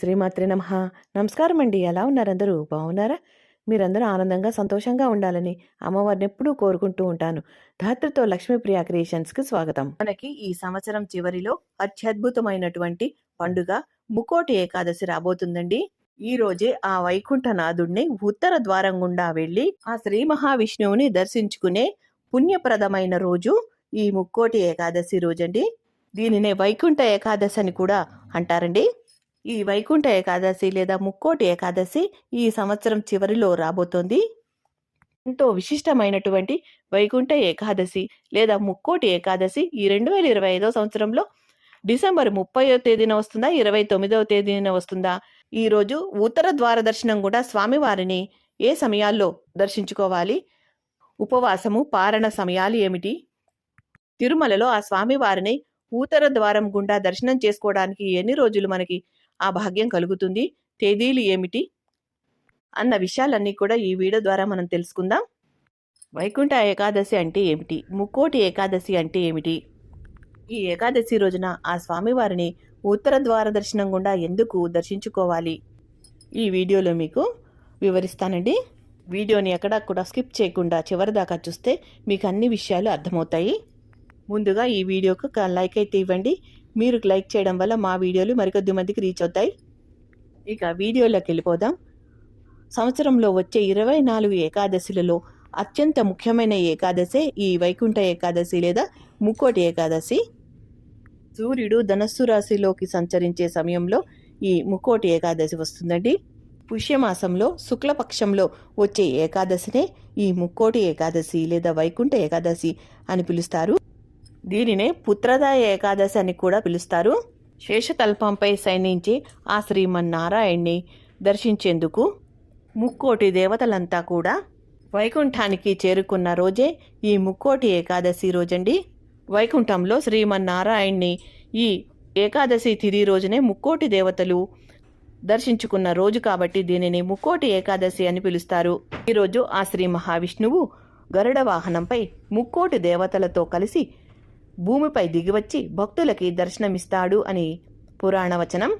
శ్రీమాత్రి నమ. నమస్కారం అండి ఎలా ఉన్నారందరూ? బాగున్నారా? మీరందరూ ఆనందంగా సంతోషంగా ఉండాలని అమ్మవారిని ఎప్పుడూ కోరుకుంటూ ఉంటాను. ధాత్రితో లక్ష్మీప్రియ క్రియేషన్స్కి స్వాగతం. మనకి ఈ సంవత్సరం చివరిలో అత్యద్భుతమైనటువంటి పండుగ ముకోటి ఏకాదశి రాబోతుందండి. ఈ రోజే ఆ వైకుంఠనాథుణ్ణి ఉత్తర ద్వారం గుండా వెళ్ళి ఆ శ్రీ మహావిష్ణువుని దర్శించుకునే పుణ్యప్రదమైన రోజు ఈ ముక్కోటి ఏకాదశి రోజండి. దీనినే వైకుంఠ ఏకాదశి అని కూడా అంటారండి. ఈ వైకుంఠ ఏకాదశి లేదా ముక్కోటి ఏకాదశి ఈ సంవత్సరం చివరిలో రాబోతోంది. ఎంతో విశిష్టమైనటువంటి వైకుంఠ ఏకాదశి లేదా ముక్కోటి ఏకాదశి ఈ రెండు వేల ఇరవై ఐదో సంవత్సరంలో డిసెంబర్ ముప్పయో తేదీన వస్తుందా ఇరవై తొమ్మిదవ తేదీన వస్తుందా? ఈరోజు ఉత్తర ద్వార దర్శనం కూడా స్వామివారిని ఏ సమయాల్లో దర్శించుకోవాలి? ఉపవాసము పారణ సమయాలు ఏమిటి? తిరుమలలో ఆ స్వామివారిని ఉత్తర ద్వారం గుండా దర్శనం చేసుకోవడానికి ఎన్ని రోజులు మనకి ఆ భాగ్యం కలుగుతుంది. తేదీలు ఏమిటి? అన్న విషయాలన్నీ కూడా ఈ వీడియో ద్వారా మనం తెలుసుకుందాం. వైకుంఠ ఏకాదశి అంటే ఏమిటి? ముక్కోటి ఏకాదశి అంటే ఏమిటి? ఈ ఏకాదశి రోజున ఆ స్వామివారిని ఉత్తర ద్వార దర్శనం గుండా ఎందుకు దర్శించుకోవాలి? ఈ వీడియోలో మీకు వివరిస్తానండి. వీడియోని ఎక్కడా కూడా స్కిప్ చేయకుండా చివరిదాకా చూస్తే మీకు అన్ని విషయాలు అర్థమవుతాయి. ముందుగా ఈ వీడియోకు లైక్ అయితే ఇవ్వండి. మీరు లైక్ చేయడం వల్ల మా వీడియోలు మరికొద్ది మందికి రీచ్ అవుతాయి. ఇక వీడియోలోకి వెళ్ళిపోదాం. సంవత్సరంలో వచ్చే ఇరవై నాలుగు ఏకాదశులలో అత్యంత ముఖ్యమైన ఏకాదశి ఈ వైకుంఠ ఏకాదశి లేదా ముక్కోటి ఏకాదశి. సూర్యుడు ధనస్సు రాశిలోకి సంచరించే సమయంలో ఈ ముక్కోటి ఏకాదశి వస్తుందండి. పుష్యమాసంలో శుక్లపక్షంలో వచ్చే ఏకాదశినే ఈ ముక్కోటి ఏకాదశి లేదా వైకుంఠ ఏకాదశి అని పిలుస్తారు. దీనినే పుత్రద ఏకాదశి అని కూడా పిలుస్తారు. శేషతల్పంపై శయనించి ఆ శ్రీమన్నారాయణ్ణి దర్శించేందుకు ముక్కోటి దేవతలంతా కూడా వైకుంఠానికి చేరుకున్న రోజే ఈ ముక్కోటి ఏకాదశి రోజండి. వైకుంఠంలో శ్రీమన్నారాయణ్ణి ఈ ఏకాదశి తిది రోజునే ముక్కోటి దేవతలు దర్శించుకున్న రోజు కాబట్టి దీనిని ముక్కోటి ఏకాదశి అని పిలుస్తారు. ఈరోజు ఆ శ్రీ మహావిష్ణువు గరుడ వాహనంపై ముక్కోటి దేవతలతో కలిసి భూమిపై దిగివచ్చి భక్తులకి దర్శనమిస్తాడు అని పురాణవచనం.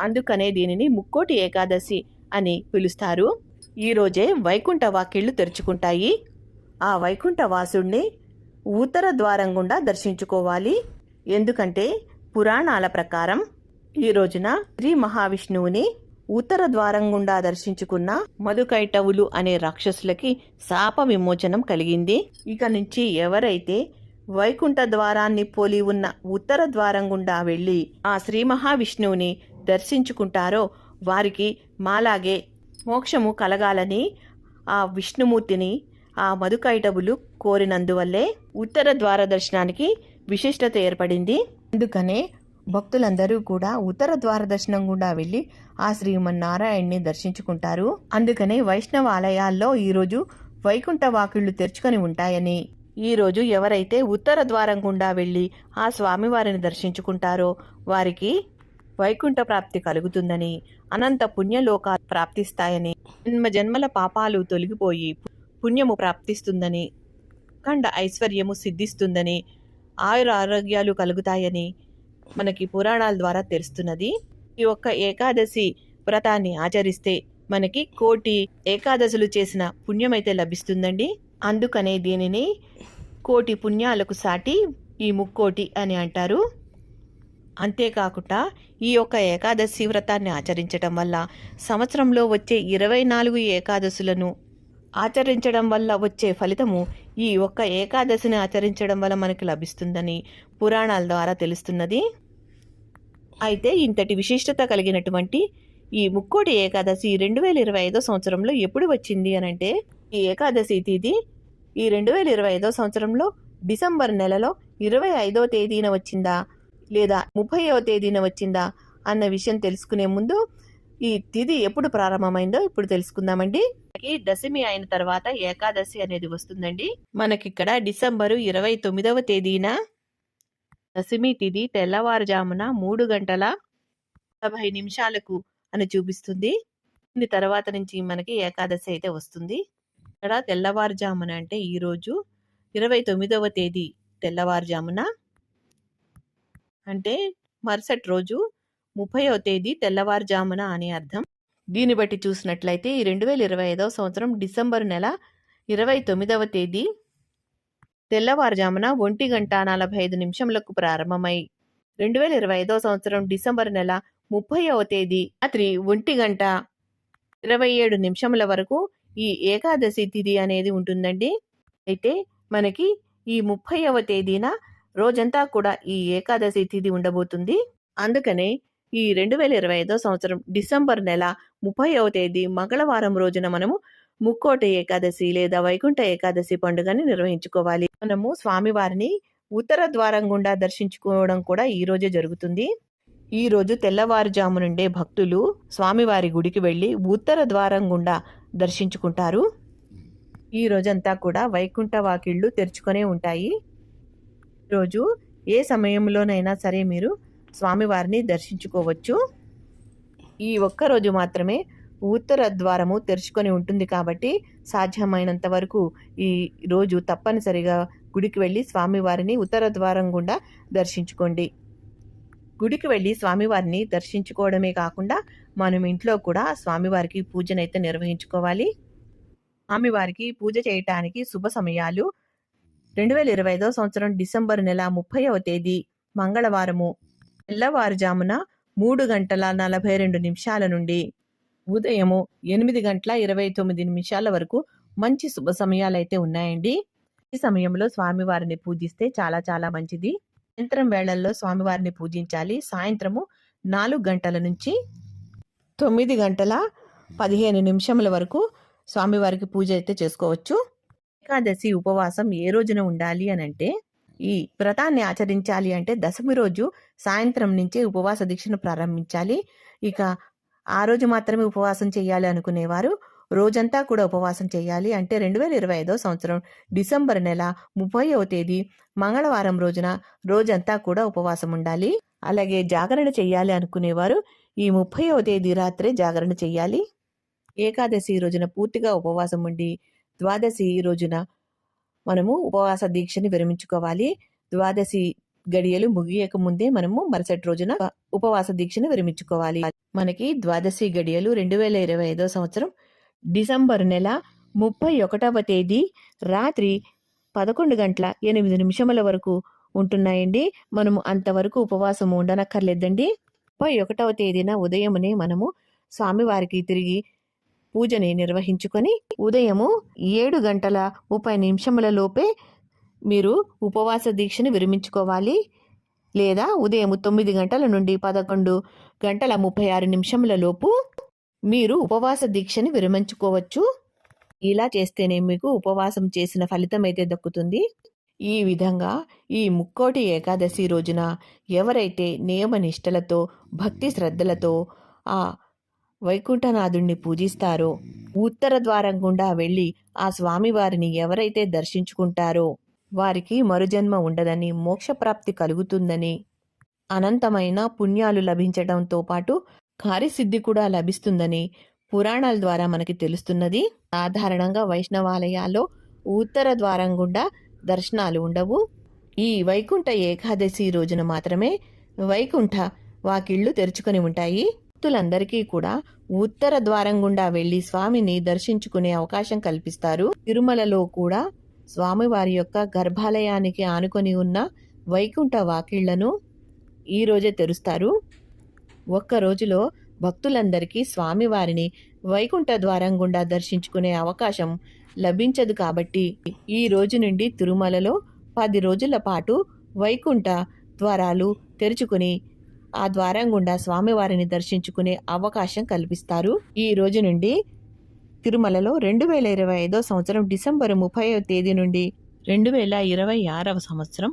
అందుకనే దీనిని ముక్కోటి ఏకాదశి అని పిలుస్తారు. ఈరోజే వైకుంఠ వాకిళ్ళు తెరుచుకుంటాయి. ఆ వైకుంఠ వాసుణ్ణి ఉత్తర ద్వారం గుండా దర్శించుకోవాలి. ఎందుకంటే పురాణాల ప్రకారం ఈ రోజున శ్రీ మహావిష్ణువుని ఉత్తర ద్వారం గుండా దర్శించుకున్న మధుకైటవులు అనే రాక్షసులకి శాప విమోచనం కలిగింది. ఇక నుంచి ఎవరైతే వైకుంఠ ద్వారాన్ని పోలి ఉన్న ఉత్తర ద్వారం గుండా వెళ్ళి ఆ శ్రీ మహావిష్ణువుని దర్శించుకుంటారో వారికి మాలాగే మోక్షము కలగాలని ఆ విష్ణుమూర్తిని ఆ మధుకైటవులు కోరినందువల్లే ఉత్తర ద్వార దర్శనానికి విశిష్టత ఏర్పడింది. అందుకనే భక్తులందరూ కూడా ఉత్తర ద్వార దర్శనం గుండా వెళ్ళి ఆ శ్రీమన్నారాయణ్ణి దర్శించుకుంటారు. అందుకనే వైష్ణవ ఆలయాల్లో ఈరోజు వైకుంఠ వాకిళ్ళు తెరుచుకొని ఉంటాయని ఈరోజు ఎవరైతే ఉత్తర ద్వారం గుండా వెళ్ళి ఆ స్వామివారిని దర్శించుకుంటారో వారికి వైకుంఠ ప్రాప్తి కలుగుతుందని అనంత పుణ్యలోకాలు ప్రాప్తిస్తాయని జన్మ జన్మల పాపాలు తొలగిపోయి పుణ్యము ప్రాప్తిస్తుందని ఖండ ఐశ్వర్యము సిద్ధిస్తుందని ఆయుర ఆరోగ్యాలు కలుగుతాయని మనకి పురాణాల ద్వారా తెలుస్తున్నది. ఈ ఒక్క ఏకాదశి వ్రతాన్ని ఆచరిస్తే మనకి కోటి ఏకాదశులు చేసిన పుణ్యమైతే లభిస్తుందండి. అందుకనే దీనిని కోటి పుణ్యాలకు సాటి ఈ ముక్కోటి అని అంటారు. అంతేకాకుండా ఈ యొక్క ఏకాదశి వ్రతాన్ని ఆచరించడం వల్ల సంవత్సరంలో వచ్చే ఇరవై నాలుగు ఏకాదశులను ఆచరించడం వల్ల వచ్చే ఫలితము ఈ ఒక్క ఏకాదశిని ఆచరించడం వల్ల మనకు లభిస్తుందని పురాణాల ద్వారా తెలుస్తున్నది. అయితే ఇంతటి విశిష్టత కలిగినటువంటి ఈ ముక్కోటి ఏకాదశి రెండు వేల ఇరవై ఐదో సంవత్సరంలో ఎప్పుడు వచ్చింది అని అంటే ఈ ఏకాదశి తిథి ఈ రెండు వేల ఇరవై ఐదో సంవత్సరంలో డిసెంబర్ నెలలో ఇరవై ఐదో తేదీన వచ్చిందా? లేదా ముప్పైవ తేదీన వచ్చిందా? అన్న విషయం తెలుసుకునే ముందు ఈ తిథి ఎప్పుడు ప్రారంభమైందో ఇప్పుడు తెలుసుకుందామండి. మనకి దశమి అయిన తర్వాత ఏకాదశి అనేది వస్తుందండి. మనకిక్కడ డిసెంబరు ఇరవై తొమ్మిదవ తేదీన దశమి తిథి తెల్లవారుజామున మూడు గంటల నలభై నిమిషాలకు అని చూపిస్తుంది. దీని తర్వాత నుంచి మనకి ఏకాదశి అయితే వస్తుంది. ఇక్కడ తెల్లవారుజామున అంటే ఈరోజు ఇరవై తొమ్మిదవ తేదీ తెల్లవారుజామున. అంటే మరుసటి రోజు ముప్పైవ తేదీ తెల్లవారుజామున అని అర్థం. దీన్ని బట్టి చూసినట్లయితే ఈ రెండు వేల ఇరవై ఐదవ సంవత్సరం డిసెంబర్ నెల ఇరవై తొమ్మిదవ తేదీ తెల్లవారుజామున ఒంటి గంట నలభై ఐదు నిమిషములకు ప్రారంభమై రెండు వేల ఇరవై ఐదవ సంవత్సరం డిసెంబర్ నెల ముప్పైవ తేదీ రాత్రి ఒంటి గంట ఇరవై ఏడు నిమిషముల వరకు ఈ ఏకాదశి తిథి అనేది ఉంటుందండి. అయితే మనకి ఈ ముప్పైవ తేదీన రోజంతా కూడా ఈ ఏకాదశి తిథి ఉండబోతుంది. అందుకనే ఈ రెండు వేల ఇరవై ఐదో సంవత్సరం డిసెంబర్ నెల ముప్పైవ తేదీ మంగళవారం రోజున మనము ముక్కోట ఏకాదశి లేదా వైకుంఠ ఏకాదశి పండుగని నిర్వహించుకోవాలి. మనము స్వామివారిని ఉత్తర ద్వారం గుండా దర్శించుకోవడం కూడా ఈ రోజే జరుగుతుంది. ఈ రోజు తెల్లవారుజాము నుండే భక్తులు స్వామివారి గుడికి వెళ్ళి ఉత్తర ద్వారం గుండా దర్శించుకుంటారు. ఈ రోజంతా కూడా వైకుంఠ వాకిళ్ళు తెరుచుకొనే ఉంటాయి. రోజు ఏ సమయంలోనైనా సరే మీరు స్వామివారిని దర్శించుకోవచ్చు. ఈ ఒక్క రోజు మాత్రమే ఉత్తర ద్వారము తెరుచుకొని ఉంటుంది కాబట్టి సాధ్యమైనంత వరకు ఈ రోజు తప్పనిసరిగా గుడికి వెళ్ళి స్వామివారిని ఉత్తర ద్వారం గుండా దర్శించుకోండి. గుడికి వెళ్ళి స్వామివారిని దర్శించుకోవడమే కాకుండా మనం ఇంట్లో కూడా స్వామివారికి పూజనైతే నిర్వహించుకోవాలి. స్వామివారికి పూజ చేయటానికి శుభ సమయాలు. రెండు వేల ఇరవై ఐదో సంవత్సరం డిసెంబర్ నెల ముప్పైవ తేదీ మంగళవారము. తెల్లవారుజామున మూడు గంటల నలభై రెండు నిమిషాల నుండి ఉదయము ఎనిమిది గంటల ఇరవై తొమ్మిది నిమిషాల వరకు మంచి శుభ సమయాలు అయితే ఉన్నాయండి. ఈ సమయంలో స్వామివారిని పూజిస్తే చాలా చాలా మంచిది. సాయంత్రం వేళల్లో స్వామివారిని పూజించాలి. సాయంత్రము నాలుగు గంటల నుంచి తొమ్మిది గంటల పదిహేను నిమిషముల వరకు స్వామివారికి పూజ అయితే చేసుకోవచ్చు. ఏకాదశి ఉపవాసం ఏ రోజున ఉండాలి అని అంటే ఈ వ్రతాన్ని ఆచరించాలి అంటే దశమి రోజు సాయంత్రం నుంచే ఉపవాస దీక్షను ప్రారంభించాలి. ఇక ఆ రోజు మాత్రమే ఉపవాసం చేయాలి అనుకునేవారు. రోజంతా కూడా ఉపవాసం చేయాలి అంటే రెండు వేల ఇరవై ఐదో సంవత్సరం డిసెంబర్ నెల ముప్పైవ తేదీ మంగళవారం రోజున రోజంతా కూడా ఉపవాసం ఉండాలి. అలాగే జాగరణ చేయాలి అనుకునేవారు ఈ ముప్పైవ తేదీ రాత్రే జాగరణ చేయాలి. ఏకాదశి రోజున పూర్తిగా ఉపవాసం ఉండి ద్వాదశి రోజున మనము ఉపవాస దీక్షని విరమించుకోవాలి. ద్వాదశి గడియలు ముగియక ముందే మనము మరుసటి రోజున ఉపవాస దీక్షను విరమించుకోవాలి. మనకి ద్వాదశి గడియలు రెండు వేల ఇరవై ఐదో సంవత్సరం డిసెంబర్ నెల ముప్పై ఒకటవ తేదీ రాత్రి పదకొండు గంటల ఎనిమిది నిమిషముల వరకు ఉంటున్నాయండి. మనము అంతవరకు ఉపవాసం ఉండనక్కర్లేదండి. ముప్పై ఒకటవ తేదీన ఉదయమునే మనము స్వామివారికి తిరిగి పూజని నిర్వహించుకొని ఉదయము ఏడు గంటల ముప్పై నిమిషముల లోపే మీరు ఉపవాస దీక్షను విరమించుకోవాలి. లేదా ఉదయం తొమ్మిది గంటల నుండి పదకొండు గంటల ముప్పై ఆరు నిమిషముల లోపు మీరు ఉపవాస దీక్షని విరమించుకోవచ్చు. ఇలా చేస్తేనే మీకు ఉపవాసం చేసిన ఫలితం అయితే దక్కుతుంది. ఈ విధంగా ఈ ముక్కోటి ఏకాదశి రోజున ఎవరైతే నియమ నిష్టలతో భక్తి శ్రద్ధలతో ఆ వైకుంఠనాథుణ్ణి పూజిస్తారో ఉత్తర ద్వారం గుండా వెళ్ళి ఆ స్వామివారిని ఎవరైతే దర్శించుకుంటారో వారికి మరుజన్మ ఉండదని మోక్షప్రాప్తి కలుగుతుందని అనంతమైన పుణ్యాలు లభించడంతో పాటు కార్యసిద్ధి కూడా లభిస్తుందని పురాణాల ద్వారా మనకి తెలుస్తున్నది. సాధారణంగా వైష్ణవాలయాల్లో ఉత్తర ద్వారం గుండా దర్శనాలు ఉండవు. ఈ వైకుంఠ ఏకాదశి రోజున మాత్రమే వైకుంఠ వాకిళ్ళు తెరుచుకొని ఉంటాయి. భక్తులందరికీ కూడా ఉత్తర ద్వారం గుండా వెళ్ళి స్వామిని దర్శించుకునే అవకాశం కల్పిస్తారు. తిరుమలలో కూడా స్వామివారి యొక్క గర్భాలయానికి ఆనుకొని ఉన్న వైకుంఠ వాకిళ్ళను ఈ రోజే తెరుస్తారు. ఒక్క రోజులో భక్తులందరికీ స్వామివారిని వైకుంఠ ద్వారం గుండా దర్శించుకునే అవకాశం లభించదు కాబట్టి ఈ రోజు నుండి తిరుమలలో పది రోజుల పాటు వైకుంఠ ద్వారాలు తెరుచుకుని ఆ ద్వారం గుండా స్వామివారిని దర్శించుకునే అవకాశం కల్పిస్తారు. ఈ రోజు నుండి తిరుమలలో రెండు వేల ఇరవై ఐదో సంవత్సరం డిసెంబర్ ముప్పైవ తేదీ నుండి రెండు వేల ఇరవై ఆరవ సంవత్సరం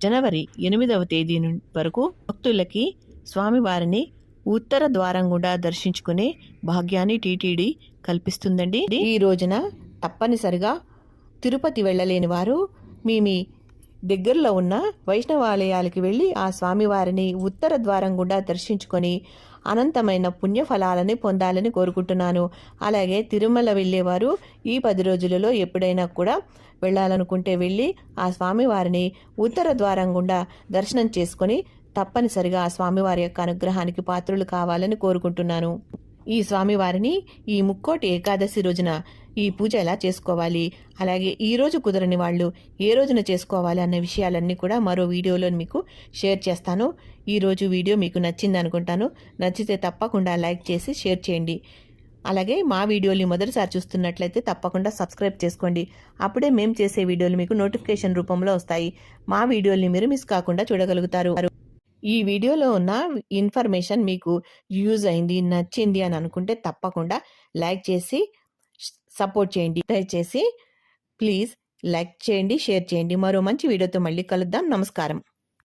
జనవరి ఎనిమిదవ తేదీ ను- వరకు భక్తులకి స్వామివారిని ఉత్తర ద్వారం గుండా దర్శించుకునే భాగ్యాన్ని టీటీడీ కల్పిస్తుందండి. ఈ రోజున తప్పనిసరిగా తిరుపతి వెళ్ళలేని వారు మీ మీ దగ్గరలో ఉన్న వైష్ణవాలయాలకి వెళ్ళి ఆ స్వామివారిని ఉత్తర ద్వారం గుండా దర్శించుకొని అనంతమైన పుణ్యఫలాలని పొందాలని కోరుకుంటున్నాను. అలాగే తిరుమల వెళ్ళేవారు ఈ పది రోజులలో ఎప్పుడైనా కూడా వెళ్ళాలనుకుంటే వెళ్ళి ఆ స్వామివారిని ఉత్తర ద్వారం గుండా దర్శనం చేసుకొని తప్పనిసరిగా ఆ స్వామివారి యొక్క అనుగ్రహానికి పాత్రులు కావాలని కోరుకుంటున్నాను. ఈ స్వామివారిని ఈ ముక్కోటి ఏకాదశి రోజున ఈ పూజ ఎలా చేసుకోవాలి? అలాగే ఈ రోజు కుదరని వాళ్ళు ఏ రోజున చేసుకోవాలి అన్న విషయాలన్నీ కూడా మరో వీడియోలో మీకు షేర్ చేస్తాను. ఈరోజు వీడియో మీకు నచ్చింది అనుకుంటాను. నచ్చితే తప్పకుండా లైక్ చేసి షేర్ చేయండి. అలాగే మా వీడియోని మొదటిసారి చూస్తున్నట్లయితే తప్పకుండా సబ్స్క్రైబ్ చేసుకోండి. అప్పుడే మేము చేసే వీడియోలు మీకు నోటిఫికేషన్ రూపంలో వస్తాయి. మా వీడియోల్ని మీరు మిస్ కాకుండా చూడగలుగుతారు. ఈ వీడియోలో ఉన్న ఇన్ఫర్మేషన్ మీకు యూజ్ అయింది నచ్చింది అని అనుకుంటే తప్పకుండా లైక్ చేసి సపోర్ట్ చేయండి. దయచేసి ప్లీజ్ లైక్ చేయండి షేర్ చేయండి. మరో మంచి వీడియోతో మళ్ళీ కలుద్దాం. నమస్కారం.